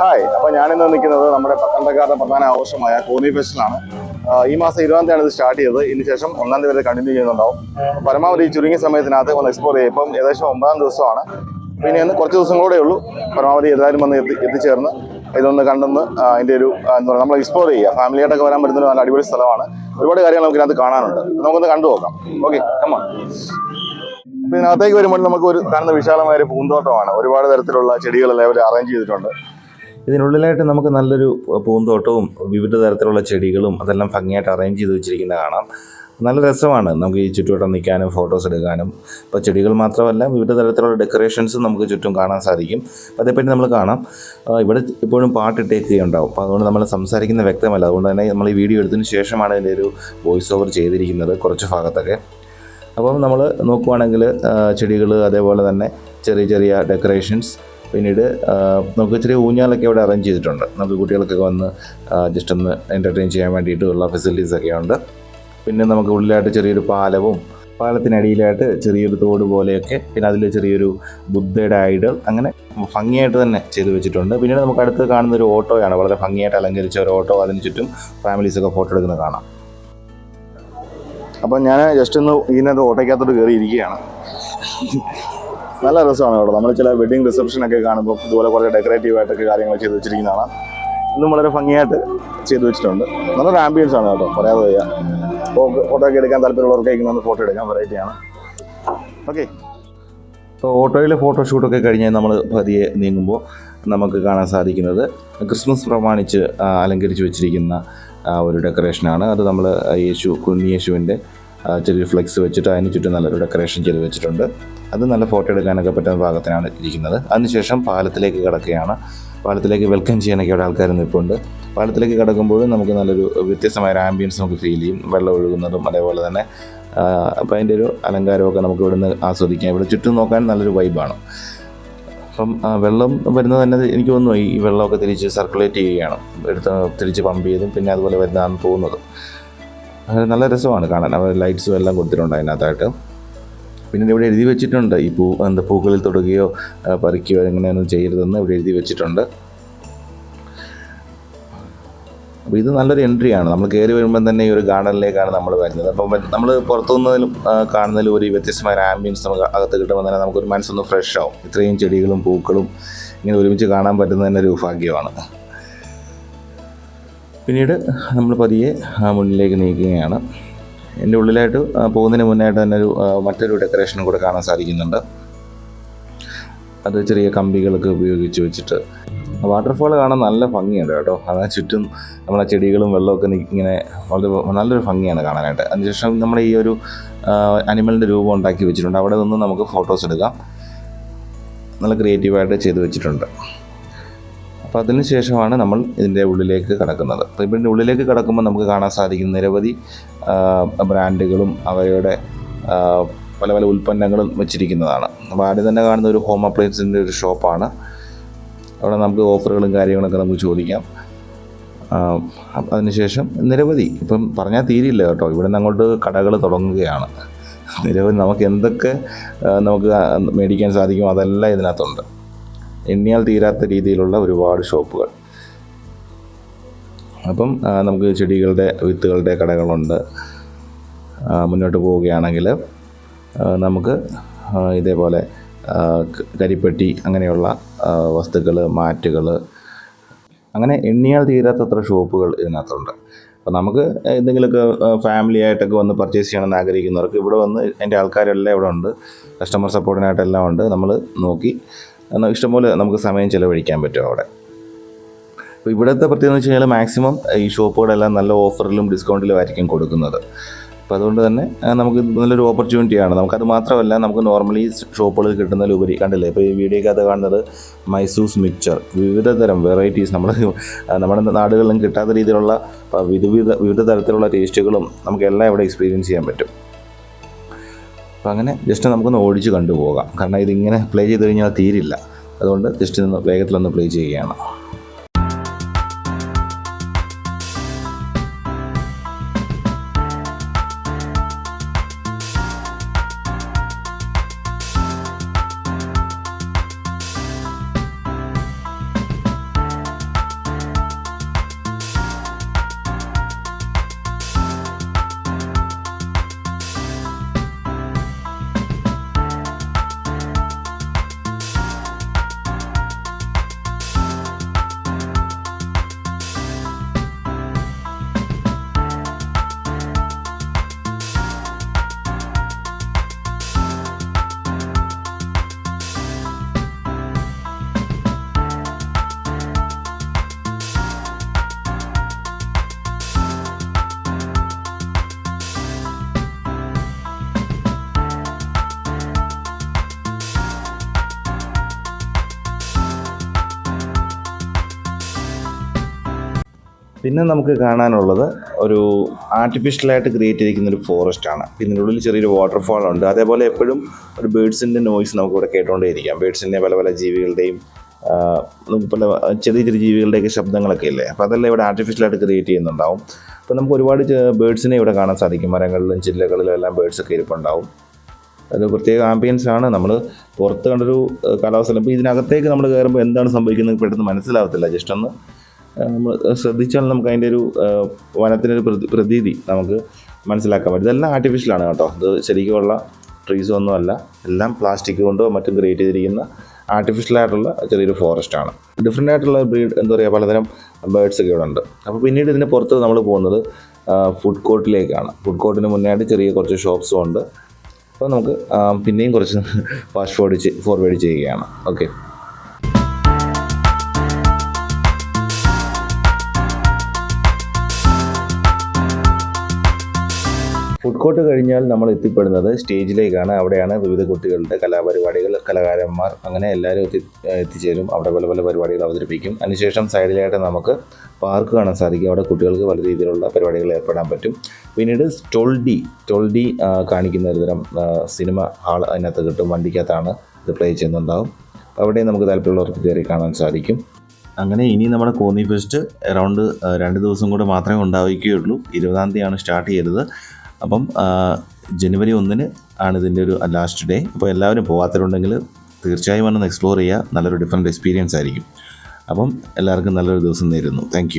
Hi. അപ്പോൾ ഞാനിന്ന് നിൽക്കുന്നത് നമ്മുടെ പത്തനംതിട്ടക്കാരുടെ പ്രധാന ആഘോഷമായ കോന്നി ഫെസ്റ്റിലാണ് ഈ മാസം ഇരുപതാം ആണ് ഇത് സ്റ്റാർട്ട് ചെയ്തത്. ഇതിന് ശേഷം ഒന്നാം തീയതി വരെ കണ്ടിന്യൂ ചെയ്യുന്നുണ്ടാവും. പരമാവധി ചുരുങ്ങിയ സമയത്തിനകത്ത് ഒന്ന് എക്സ്പ്ലോർ ചെയ്യും ഇപ്പം ഏകദേശം ഒമ്പതാം ദിവസമാണ്. പിന്നെ ഇന്ന് കുറച്ച് ദിവസം കൂടെ ഉള്ളൂ. പരമാവധി എല്ലാവരും വന്ന് എത്തി എത്തിച്ചേർന്ന് ഇതൊന്ന് കണ്ടെന്ന് അതിന്റെ ഒരു എന്താ പറയുക നമ്മൾ എക്സ്പ്ലോർ ചെയ്യുക. ഫാമിലിയായിട്ടൊക്കെ വരാൻ പറ്റുന്ന നല്ല അടിപൊളി സ്ഥലമാണ്. ഒരുപാട് കാര്യങ്ങൾ നമുക്ക് ഇതിനകത്ത് കാണാനുണ്ട്. നമുക്കൊന്ന് കണ്ടു നോക്കാം. ഓക്കെ കമ്മാ അപ്പോൾ ഇതിനകത്തേക്ക് വരുമ്പോൾ നമുക്ക് ഒരു കാണുന്ന വിശാലമായ ഒരു പൂന്തോട്ടമാണ്. ഒരുപാട് തരത്തിലുള്ള ചെടികളെല്ലാം അവർ അറേഞ്ച് ചെയ്തിട്ടുണ്ട്. ഇതിനുള്ളിലായിട്ട് നമുക്ക് നല്ലൊരു പൂന്തോട്ടവും വിവിധ തരത്തിലുള്ള ചെടികളും അതെല്ലാം ഭംഗിയായിട്ട് അറേഞ്ച് ചെയ്ത് വെച്ചിരിക്കുന്ന കാണാം. നല്ല രസമാണ് നമുക്ക് ഈ ചുറ്റുവട്ടം നിൽക്കാനും ഫോട്ടോസ് എടുക്കാനും. ഇപ്പോൾ ചെടികൾ മാത്രമല്ല വിവിധ തരത്തിലുള്ള ഡെക്കറേഷൻസും നമുക്ക് ചുറ്റും കാണാൻ സാധിക്കും. അതേപ്പറ്റി നമ്മൾ കാണാം. ഇവിടെ ഇപ്പോഴും എപ്പോഴും പാട്ടിട്ടേക്കുകയുണ്ടാവും. അപ്പോൾ അതുകൊണ്ട് നമ്മൾ സംസാരിക്കുന്ന വ്യക്തമല്ല. അതുകൊണ്ട് തന്നെ നമ്മൾ ഈ വീഡിയോ എടുത്തതിന് ശേഷമാണ് ഇതിന്റെ ഒരു വോയിസ് ഓവർ ചെയ്തിരിക്കുന്നത് കുറച്ച് ഭാഗത്തൊക്കെ. അപ്പം നമ്മൾ നോക്കുവാണെങ്കിൽ ചെടികൾ അതേപോലെ തന്നെ ചെറിയ ചെറിയ ഡെക്കറേഷൻസ് പിന്നീട് നമുക്ക് ഇച്ചിരി ഊഞ്ഞാലൊക്കെ ഇവിടെ അറേഞ്ച് ചെയ്തിട്ടുണ്ട്. നമുക്ക് കുട്ടികൾക്കൊക്കെ വന്ന് ജസ്റ്റ് ഒന്ന് എന്റർടൈൻ ചെയ്യാൻ വേണ്ടിയിട്ടുള്ള ഫെസിലിറ്റീസ് ഒക്കെ ഉണ്ട്. പിന്നെ നമുക്ക് ഉള്ളിലായിട്ട് ചെറിയൊരു പാലവും പാലത്തിനടിയിലായിട്ട് ചെറിയൊരു തോട് പോലെയൊക്കെ പിന്നെ അതിൽ ചെറിയൊരു ബുദ്ധയുടെ ഐഡൽ അങ്ങനെ ഭംഗിയായിട്ട് തന്നെ ചെയ്തു വെച്ചിട്ടുണ്ട്. പിന്നീട് നമുക്ക് അടുത്ത് കാണുന്ന ഒരു ഓട്ടോയാണ്. വളരെ ഭംഗിയായിട്ട് അലങ്കരിച്ച ഒരു ഓട്ടോ. അതിന് ചുറ്റും ഫാമിലീസൊക്കെ ഫോട്ടോ എടുക്കുന്ന കാണാം. അപ്പം ഞാൻ ജസ്റ്റ് ഒന്ന് ഇതിനകത്ത് ഓട്ടോയ്ക്കകത്തോട്ട് കയറി ഇരിക്കുകയാണ് നല്ല രസമാണ് ഇവിടെ. നമ്മൾ ചില വെഡിങ് റിസപ്ഷൻ ഒക്കെ കാണുമ്പോൾ ഇതുപോലെ കുറേ ഡെക്കറേറ്റീവ് ആയിട്ടൊക്കെ കാര്യങ്ങൾ ചെയ്ത് വെച്ചിരിക്കുന്നതാണ് ഇന്നും വളരെ ഭംഗിയായിട്ട് ചെയ്ത് വെച്ചിട്ടുണ്ട്. നല്ലൊരു ആംബിയൻസ് ആണ് കേട്ടോ പറയാതെ വയ്യ. ഫോട്ടോ ഒക്കെ എടുക്കാൻ താല്പര്യമുള്ളവർക്കൊക്കെ ഒന്ന് ഫോട്ടോ എടുക്കാൻ വെറൈറ്റിയാണ് ഓക്കെ ഇപ്പോൾ ഓട്ടോയിലെ ഫോട്ടോഷൂട്ടൊക്കെ കഴിഞ്ഞ് നമ്മൾ പതിയെ നീങ്ങുമ്പോൾ നമുക്ക് കാണാൻ സാധിക്കുന്നത് ക്രിസ്മസ് പ്രമാണിച്ച് അലങ്കരിച്ച് വെച്ചിരിക്കുന്ന ഒരു ഡെക്കറേഷനാണ് അത് നമ്മൾ യേശു കുഞ്ഞിയേശുവിന്റെ ആ, ചെറിയൊരു ഫ്ലെക്സ് വെച്ചിട്ട് അതിന് ചുറ്റും നല്ലൊരു ഡെക്കറേഷൻ ചെയ്ത് വെച്ചിട്ടുണ്ട്. അത് നല്ല ഫോട്ടോ എടുക്കാനൊക്കെ പറ്റുന്ന ഭാഗത്തിനാണ് ഇരിക്കുന്നത്. അതിനുശേഷം പാലത്തിലേക്ക് കിടക്കുകയാണ്. പാലത്തിലേക്ക് വെൽക്കം ചെയ്യാനൊക്കെ അവിടെ ആൾക്കാർ നിൽപ്പുണ്ട്. പാലത്തിലേക്ക് കിടക്കുമ്പോഴും നമുക്ക് നല്ലൊരു വ്യത്യസ്തമായ ഒരു ആംബിയൻസ് നമുക്ക് ഫീൽ ചെയ്യും. വെള്ളം ഒഴുകുന്നതും അതേപോലെ തന്നെ അപ്പോൾ അതിന്റെ ഒരു അലങ്കാരമൊക്കെ നമുക്ക് ഇവിടുന്ന് ആസ്വദിക്കാം. ഇവിടെ ചുറ്റും നോക്കാൻ നല്ലൊരു വൈബാണ് അപ്പം വെള്ളം വരുന്നത് തന്നെ എനിക്ക് തോന്നുന്നു ഈ വെള്ളമൊക്കെ തിരിച്ച് സർക്കുലേറ്റ് ചെയ്യുകയാണ്. എടുത്ത് തിരിച്ച് പമ്പ് ചെയ്തും പിന്നെ അതുപോലെ വരുന്നതാണ് തോന്നുന്നത് അങ്ങനെ നല്ല രസമാണ് കാണാൻ. അവർ ലൈറ്റ്സും എല്ലാം കൊടുത്തിട്ടുണ്ട് അതിനകത്തായിട്ട്. പിന്നെ ഇവിടെ എഴുതി വെച്ചിട്ടുണ്ട്. ഈ പൂ എന്താ പൂക്കളിൽ തൊടുകയോ പറിക്കുകയോ എങ്ങനെയൊന്നും ചെയ്യരുതെന്ന് ഇവിടെ എഴുതി വെച്ചിട്ടുണ്ട്. അപ്പോൾ ഇത് നല്ലൊരു എൻട്രിയാണ് നമ്മൾ കയറി വരുമ്പം തന്നെ ഈ ഒരു ഗാർഡനിലേക്കാണ് നമ്മൾ വരുന്നത്. അപ്പോൾ നമ്മൾ പുറത്തുനിന്നതിലും കാണുന്നതിലും ഒരു വ്യത്യസ്തമായ ആംബിയൻസ് നമുക്ക് അകത്ത് കിട്ടുമ്പോൾ തന്നെ നമുക്കൊരു മനസ്സൊന്ന് ഫ്രഷ് ആവും. ഇത്രയും ചെടികളും പൂക്കളും ഇങ്ങനെ ഒരുമിച്ച് കാണാൻ പറ്റുന്നത് ഒരു ഭാഗ്യമാണ്. പിന്നീട് നമ്മൾ പതിയെ മുന്നിലേക്ക് നീക്കുകയാണ് എന്റെ ഉള്ളിലായിട്ട് പോകുന്നതിന് മുന്നായിട്ട് തന്നെ ഒരു മറ്റൊരു ഡെക്കറേഷനും കൂടെ കാണാൻ സാധിക്കുന്നുണ്ട്. അത് ചെറിയ കമ്പികളൊക്കെ ഉപയോഗിച്ച് വെച്ചിട്ട്. വാട്ടർഫോൾ കാണാൻ നല്ല ഭംഗിയുണ്ട് കേട്ടോ. അതിന് ചുറ്റും നമ്മളെ ചെടികളും വെള്ളമൊക്കെ ഇങ്ങനെ വളരെ നല്ലൊരു ഭംഗിയാണ് കാണാനായിട്ട്. അതിനുശേഷം നമ്മൾ ഈ ഒരു അനിമലിന്റെ രൂപം ഉണ്ടാക്കി വെച്ചിട്ടുണ്ട്. അവിടെ നിന്ന് നമുക്ക് ഫോട്ടോസ് എടുക്കാം. നല്ല ക്രിയേറ്റീവായിട്ട് ചെയ്തു വെച്ചിട്ടുണ്ട്. അപ്പോൾ അതിന് ശേഷമാണ് നമ്മൾ ഇതിന്റെ ഉള്ളിലേക്ക് കടക്കുന്നത്. അപ്പോൾ ഇതിന്റെ ഉള്ളിലേക്ക് കടക്കുമ്പോൾ നമുക്ക് കാണാൻ സാധിക്കുന്ന നിരവധി ബ്രാൻഡുകളും അവയുടെ പല പല ഉൽപ്പന്നങ്ങളും വെച്ചിരിക്കുന്നതാണ്. അപ്പോൾ ആദ്യം തന്നെ കാണുന്ന ഒരു ഹോം അപ്ലയൻസിന്റെ ഒരു ഷോപ്പാണ്. അവിടെ നമുക്ക് ഓഫറുകളും കാര്യങ്ങളൊക്കെ നമുക്ക് ചോദിക്കാം. അതിനുശേഷം നിരവധി ഇപ്പം പറഞ്ഞാൽ തീരില്ല കേട്ടോ. ഇവിടെ നിന്ന് അങ്ങോട്ട് കടകൾ തുടങ്ങുകയാണ്. നിരവധി നമുക്ക് എന്തൊക്കെ നമുക്ക് മേടിക്കാൻ സാധിക്കും അതെല്ലാം ഇതിനകത്തുണ്ട്. എണ്ണിയാൽ തീരാത്ത രീതിയിലുള്ള ഒരുപാട് ഷോപ്പുകൾ. അപ്പം നമുക്ക് ചെടികളുടെ വിത്തുകളുടെ കടകളുണ്ട്. മുന്നോട്ട് പോവുകയാണെങ്കിൽ നമുക്ക് ഇതേപോലെ കരിപ്പെട്ടി അങ്ങനെയുള്ള വസ്തുക്കൾ മാറ്റുകൾ അങ്ങനെ എണ്ണിയാൽ തീരാത്തത്ര ഷോപ്പുകൾ ഇതിനകത്തുണ്ട്. അപ്പോൾ നമുക്ക് എന്തെങ്കിലുമൊക്കെ ഫാമിലി ആയിട്ടൊക്കെ വന്ന് പർച്ചേസ് ചെയ്യണമെന്ന് ആഗ്രഹിക്കുന്നവർക്ക് ഇവിടെ വന്ന് എന്റെ ആൾക്കാരെല്ലാം ഇവിടെ ഉണ്ട്. കസ്റ്റമർ സപ്പോർട്ടിനായിട്ടെല്ലാം ഉണ്ട്. നമ്മൾ നോക്കി ഇഷ്ടംപോലെ നമുക്ക് സമയം ചിലവഴിക്കാൻ പറ്റും അവിടെ. അപ്പോൾ ഇവിടുത്തെ പ്രത്യേകത വെച്ച് കഴിഞ്ഞാൽ മാക്സിമം ഈ ഷോപ്പുകളെല്ലാം നല്ല ഓഫറിലും ഡിസ്കൗണ്ടിലും ആയിരിക്കും കൊടുക്കുന്നത്. അപ്പോൾ അതുകൊണ്ട് തന്നെ നമുക്ക് നല്ലൊരു ഓപ്പർച്യൂണിറ്റിയാണ് നമുക്കത് മാത്രമല്ല നമുക്ക് നോർമലി ഷോപ്പുകളിൽ കിട്ടുന്നതിലുപരി കണ്ടില്ലേ ഇപ്പോൾ ഈ വീഡിയോക്കകത്ത് കാണുന്നത് മൈസൂസ് മിക്ചർ. വിവിധ തരം വെറൈറ്റീസ് നമ്മൾ നമ്മുടെ നാടുകളിലും കിട്ടാത്ത രീതിയിലുള്ള വിവിധ വിവിധ തരത്തിലുള്ള ടേസ്റ്റുകളും നമുക്കെല്ലാം ഇവിടെ എക്സ്പീരിയൻസ് ചെയ്യാൻ പറ്റും. അപ്പോൾ അങ്ങനെ ജസ്റ്റ് നമുക്കൊന്ന് ഓടിച്ച് കണ്ടുപോകാം. കാരണം ഇതിങ്ങനെ പ്ലേ ചെയ്ത് കഴിഞ്ഞാൽ തീരില്ല. അതുകൊണ്ട് ജസ്റ്റ് ഒന്ന് വേഗത്തിലൊന്ന് പ്ലേ ചെയ്യുകയാണ്. പിന്നെ നമുക്ക് കാണാനുള്ളത് ഒരു ആർട്ടിഫിഷ്യലായിട്ട് ക്രിയേറ്റ് ചെയ്തിരിക്കുന്ന ഒരു ഫോറസ്റ്റ് ആണ്. പിന്നെ ഉള്ളിൽ ചെറിയൊരു വാട്ടർഫാൾ ഉണ്ട്. അതേപോലെ എപ്പോഴും ഒരു ബേഡ്സിന്റെ നോയ്സ് നമുക്ക് ഇവിടെ കേട്ടുകൊണ്ടേയിരിക്കാം ബേഡ്സിന്റെ പല പല ജീവികളുടെയും നമുക്ക് പല ചെറിയ ചെറിയ ജീവികളുടെയൊക്കെ ശബ്ദങ്ങളൊക്കെ ഇല്ലേ? അപ്പോൾ അതെല്ലാം ഇവിടെ ആർട്ടിഫിഷ്യലായിട്ട് ക്രിയേറ്റ് ചെയ്യുന്നുണ്ടാവും. അപ്പോൾ നമുക്ക് ഒരുപാട് ബേഡ്സിനെ ഇവിടെ കാണാൻ സാധിക്കും. മരങ്ങളിലും ചില്ലകളിലും എല്ലാം ബേഡ്സൊക്കെ ഇരിപ്പുണ്ടാവും. അത് പ്രത്യേക ആംബിയൻസ് ആണ്. നമ്മൾ പുറത്ത് കണ്ടൊരു കാലാവസ്ഥ ഇപ്പോൾ ഇതിനകത്തേക്ക് നമ്മൾ കയറുമ്പോൾ എന്താണ് സംഭവിക്കുന്നത് പെട്ടെന്ന് മനസ്സിലാവത്തില്ല. ജസ്റ്റ് ഒന്ന് നമ്മൾ ശ്രദ്ധിച്ചാൽ നമുക്ക് അതിന്റെ ഒരു വനത്തിന്റെ ഒരു പ്രതി പ്രതീതി നമുക്ക് മനസ്സിലാക്കാൻ പറ്റും. ഇതെല്ലാം ആർട്ടിഫിഷ്യലാണ് കേട്ടോ. ഇത് ശരിക്കുമുള്ള ട്രീസ് ഒന്നും അല്ല. എല്ലാം പ്ലാസ്റ്റിക് കൊണ്ടോ മറ്റും ക്രിയേറ്റ് ചെയ്തിരിക്കുന്ന ആർട്ടിഫിഷ്യൽ ആയിട്ടുള്ള ചെറിയൊരു ഫോറസ്റ്റ് ആണ്. ഡിഫറെന്റ് ആയിട്ടുള്ള ബ്രീഡ് എന്താ പറയുക പലതരം ബേഡ്സ് ഒക്കെ ഇവിടെ ഉണ്ട്. അപ്പോൾ പിന്നീട് ഇതിന് പുറത്ത് നമ്മൾ പോകുന്നത് ഫുഡ് കോർട്ടിലേക്കാണ് ഫുഡ് കോർട്ടിന് മുന്നായിട്ട് ചെറിയ കുറച്ച് ഷോപ്സും ഉണ്ട്. അപ്പോൾ നമുക്ക് പിന്നെയും കുറച്ച് ഫാസ്റ്റ് ഫോർവേഡ് ഫോർവേഡ് ചെയ്യുകയാണ്. ഓക്കെ ഫുഡ് കോർട്ട് കഴിഞ്ഞാൽ നമ്മൾ എത്തിപ്പെടുന്നത് സ്റ്റേജിലേക്കാണ്. അവിടെയാണ് വിവിധ കുട്ടികളുടെ കലാപരിപാടികൾ കലാകാരന്മാർ അങ്ങനെ എല്ലാവരും എത്തി എത്തിച്ചേരും. അവിടെ പല പല പരിപാടികൾ അവതരിപ്പിക്കും. അതിനുശേഷം സൈഡിലായിട്ട് നമുക്ക് പാർക്ക് കാണാൻ സാധിക്കും. അവിടെ കുട്ടികൾക്ക് പല രീതിയിലുള്ള പരിപാടികൾ ഏർപ്പെടാൻ പറ്റും. പിന്നീട് സ്റ്റോൾഡി സ്റ്റോൾഡി കാണിക്കുന്ന ഒരു തരം ആ, സിനിമ ഹാൾ അതിനകത്ത് കിട്ടും. വണ്ടിക്കകത്താണ് ഇത് പ്ലേ ചെയ്യുന്നുണ്ടാവും. അവിടെ നമുക്ക് താല്പര്യമുള്ളവർക്ക് കയറി കാണാൻ സാധിക്കും. അങ്ങനെ ഇനി നമ്മുടെ കോന്നി ഫെസ്റ്റ് അറൗണ്ട് രണ്ട് ദിവസം കൂടെ മാത്രമേ ഉണ്ടാവുകയുള്ളൂ. ഇരുപതാം തീയതിയാണ് സ്റ്റാർട്ട് ചെയ്തത്. അപ്പം ജനുവരി ഒന്നിന് ആണ് ഇതിന്റെ ഒരു ലാസ്റ്റ് ഡേ അപ്പോൾ എല്ലാവരും പോകാത്തവരുണ്ടെങ്കിൽ തീർച്ചയായും വന്ന് എക്സ്പ്ലോർ ചെയ്യുക. നല്ലൊരു ഡിഫറെന്റ് എക്സ്പീരിയൻസ് ആയിരിക്കും. അപ്പം എല്ലാവർക്കും നല്ലൊരു ദിവസം നേരുന്നു. താങ്ക്